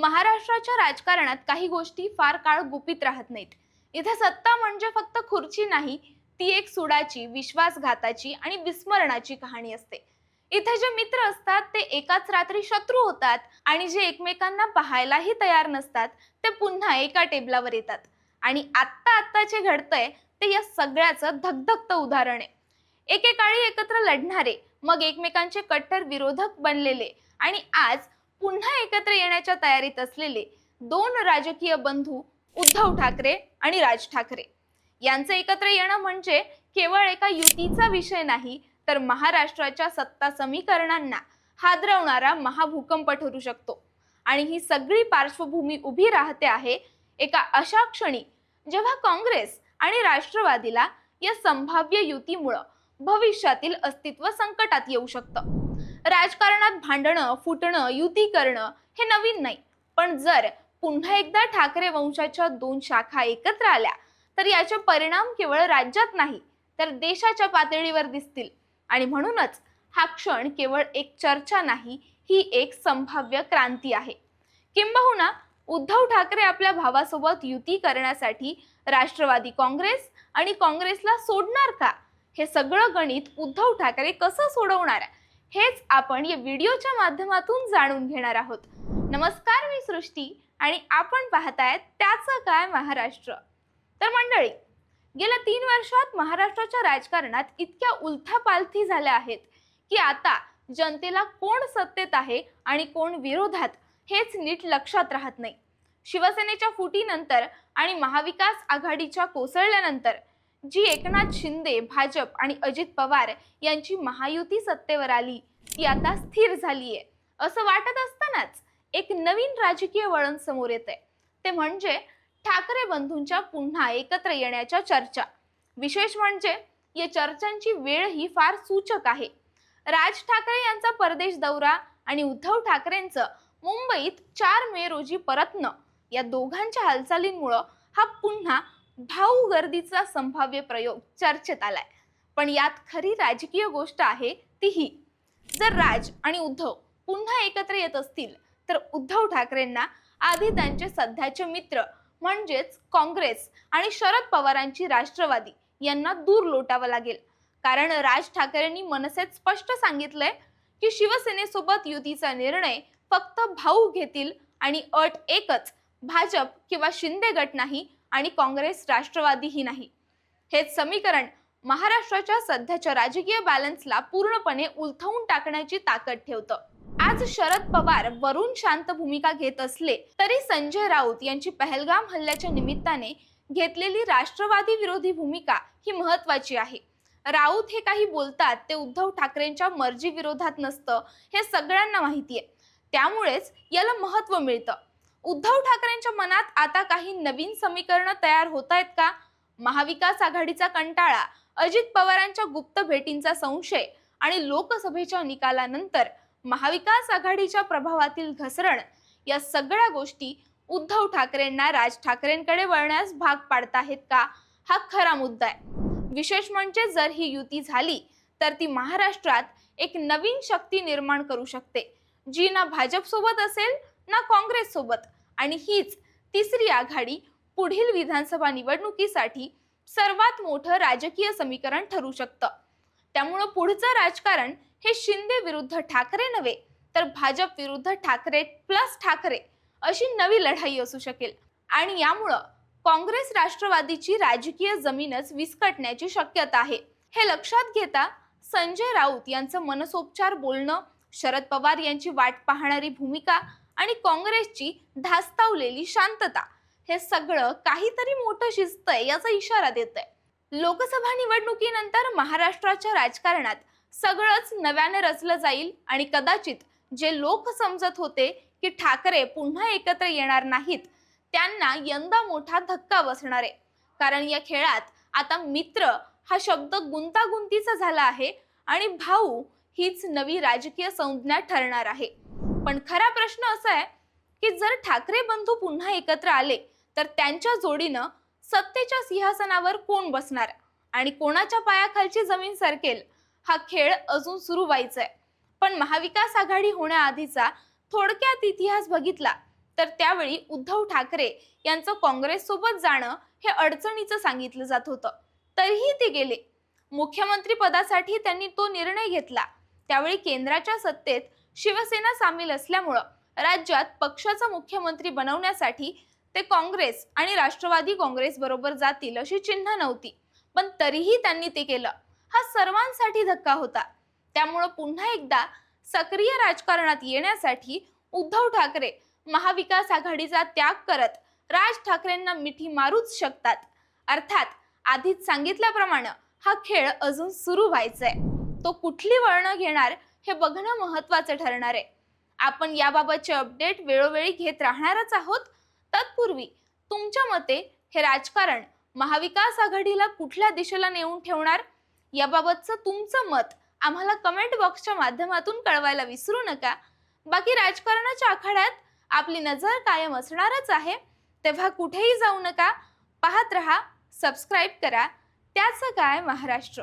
महाराष्ट्राच्या राजकारणात काही गोष्टी फार काळ गुपित राहत नाहीत. इथे सत्ता म्हणजे फक्त खुर्ची नाही ती एक सुडाची विश्वासघाताची आणि विस्मरणाची कहाणी असते. इथे जे मित्र असतात ते एकाच रात्री शत्रू होतात आणि जे एकमेकांना पाहायलाही तयार नसतात ते पुन्हा एका टेबलावर येतात. आणि आत्ता आत्ता जे घडतंय ते या सगळ्याचं धगधगतं उदाहरण आहे. एकेकाळी एकत्र लढणारे मग एकमेकांचे कट्टर विरोधक बनलेले आणि आज पुन्हा एकत्र येण्याच्या तयारीत असलेले दोन राजकीय बंधू उद्धव ठाकरे आणि राज ठाकरे. यांचं एकत्र येणं म्हणजे केवळ एका युतीचा विषय नाही तर महाराष्ट्राच्या सत्ता समीकरणांना हादरवणारा महाभूकंप ठरू शकतो. आणि ही सगळी पार्श्वभूमी उभी राहते आहे एका अशा क्षणी जेव्हा काँग्रेस आणि राष्ट्रवादीला या संभाव्य युतीमुळं भविष्यातील अस्तित्व संकटात येऊ शकतं. राजकारणात भांडणं फुटणं युती करणं हे नवीन नाही. पण जर पुन्हा एकदा ठाकरे वंशाच्या दोन शाखा एकत्र आल्या तर याचे परिणाम केवळ राज्यात नाही तर देशाच्या पातळीवर दिसतील. आणि म्हणूनच हा क्षण केवळ एक चर्चा नाही ही एक संभाव्य क्रांती आहे. किंबहुना उद्धव ठाकरे आपल्या भावासोबत युती करण्यासाठी राष्ट्रवादी काँग्रेस आणि काँग्रेसला सोडणार का? हे सगळं गणित उद्धव ठाकरे कसं सोडवणार? आहे हेच आपण या व्हिडिओच्या माध्यमातून जाणून घेणार आहोत. नमस्कार मी सृष्टी आणि आपण पाहतायत त्याचं काय महाराष्ट्र. तर मंडळी गेल्या तीन वर्षात महाराष्ट्राच्या राजकारणात इतक्या उलथापालथी झाल्या आहेत की आता जनतेला कोण सत्तेत आहे आणि कोण विरोधात हेच नीट लक्षात राहत नाही. शिवसेनेच्या फुटीनंतर आणि महाविकास आघाडीच्या कोसळल्यानंतर जी एकनाथ शिंदे भाजप आणि अजित पवार यांची महायुती सत्तेवर आली ती आता स्थिर झालीये. असं वाटत असतानाच एक नवीन राजकीय वळण समोर येते ते म्हणजे ठाकरे बंधूंच्या पुन्हा एकत्र येण्याच्या चर्चा. विशेष म्हणजे या चर्चांची वेळ ही फार सूचक आहे. राज ठाकरे यांचा परदेश दौरा आणि उद्धव ठाकरेंचं मुंबईत चार मे रोजी परतणं या दोघांच्या हालचालींमुळं हा पुन्हा भाऊ गर्दीचा संभाव्य प्रयोग चर्चेत आलाय. पण यात खरी राजकीय गोष्ट आहे ती ही जर राज आणि उद्धव पुन्हा एकत्र येत असतील तर उद्धव ठाकरेंना आधी त्यांचे सध्याचे मित्र म्हणजेच काँग्रेस आणि शरद पवारांची राष्ट्रवादी यांना दूर लोटावं लागेल. कारण राज ठाकरेंनी मनसेत स्पष्ट सांगितलंय की शिवसेनेसोबत युतीचा निर्णय फक्त भाऊ घेतील आणि अट एकच भाजप किंवा शिंदे गट नाही आणि काँग्रेस राष्ट्रवादीही नाही. हेच समीकरण महाराष्ट्राच्या सध्याच्या राजकीय बॅलन्सला पूर्णपणे उलथवून टाकण्याची ताकद ठेवतं. आज शरद पवार वरून शांत भूमिका घेत असले तरी संजय राऊत यांची पहलगाम हल्ल्याच्या निमित्ताने घेतलेली राष्ट्रवादी विरोधी भूमिका ही महत्वाची आहे. राऊत हे काही बोलतात ते उद्धव ठाकरेंच्या मर्जी विरोधात नसतं हे सगळ्यांना माहिती आहे त्यामुळेच याला महत्त्व मिळतं. उद्धव ठाकरेंच्या मनात आता काही नवीन समीकरणं तयार होत आहेत का? महाविकास आघाडीचा कंटाळा अजित पवारांच्या गुप्त भेटींचा संशय आणि लोकसभेच्या निकालानंतर महाविकास आघाडीच्या प्रभावातील घसरण या सगळ्या गोष्टी उद्धव ठाकरेंना राज ठाकरेंकडे वळण्यास भाग पाडताहेत का? हा खरा मुद्दा आहे. विशेष म्हणजे जर ही युती झाली तर ती महाराष्ट्रात एक नवीन शक्ती निर्माण करू शकते जी ना भाजपसोबत असेल ना काँग्रेस सोबत आणि हीच तिसरी आघाडी पुढील विधानसभा निवडणुकीसाठी सर्वात मोठं राजकीय समीकरण ठरू शकतं. त्यामुळं पुढचं राजकारण हे शिंदे विरुद्ध ठाकरे नव्हे तर भाजप विरुद्ध ठाकरे प्लस ठाकरे अशी नवी लढाई असू शकेल. आणि यामुळं काँग्रेस राष्ट्रवादीची राजकीय जमीनच विस्कटण्याची शक्यता आहे. हे लक्षात घेता संजय राऊत यांचं मनसोपचार बोलणं शरद पवार यांची वाट पाहणारी भूमिका आणि काँग्रेसची धास्तावलेली शांतता. हे सगळं काहीतरी मोठं शिजतंय याचा इशारा देत आहे लोकसभा निवडणुकीनंतर महाराष्ट्राच्या राजकारणात सगळंच नव्याने रचलं जाईल आणि कदाचित जे लोक समजत होते की ठाकरे पुन्हा एकत्र येणार नाहीत त्यांना यंदा मोठा धक्का बसणार आहे. कारण या खेळात आता मित्र हा शब्द गुंतागुंतीचा झाला आहे आणि भाऊ हीच नवी राजकीय संज्ञा ठरणार आहे. पण खरा प्रश्न असा आहे की जर ठाकरे बंधू पुन्हा एकत्र आले तर त्यांच्या जोडीनं सत्तेच्या सिंहासनावर कोण बसणार? आणि कोणाच्या पायाखालची जमीन सरकेल? हा खेळ अजून सुरू व्हायचा आहे पण महाविकास आघाडी होण्याआधीचा थोडक्यात इतिहास बघितला तर त्यावेळी उद्धव ठाकरे यांचं काँग्रेस सोबत जाणं हे अडचणीचं सांगितलं जात होतं. तरीही ते गेले. मुख्यमंत्री पदासाठी त्यांनी तो निर्णय घेतला. त्यावेळी केंद्राच्या सत्तेत शिवसेना सामील असल्यामुळं राज्यात पक्षाचा मुख्यमंत्री बनवण्यासाठी ते काँग्रेस आणि राष्ट्रवादी काँग्रेस बरोबर जातील अशी चिन्ह नव्हती. पण तरीही त्यांनी ते केलं. हा सर्वांसाठी धक्का होता. त्यामुळं पुन्हा एकदा सक्रिय राजकारणात येण्यासाठी उद्धव ठाकरे महाविकास आघाडीचा त्याग करत राज ठाकरेंना मिठी मारूच शकतात. अर्थात आधीच सांगितल्याप्रमाणे हा खेळ अजून सुरू व्हायचा आहे तो कुठली वळणं घेणार हे बघणं महत्वाचं ठरणार आहे. आपण याबाबतचे अपडेट वेळोवेळी घेत राहणारच आहोत. तत्पूर्वी तुमच्या मते हे राजकारण महाविकास आघाडीला कुठल्या दिशेला नेऊन ठेवणार? याबाबतचं तुमचं मत आम्हाला कमेंट बॉक्सच्या माध्यमातून कळवायला विसरू नका. बाकी राजकारणाच्या आखाड्यात आपली नजर कायम असणारच आहे. तेव्हा कुठेही जाऊ नका. पाहत रहा सबस्क्राईब करा. त्याचं काय महाराष्ट्र?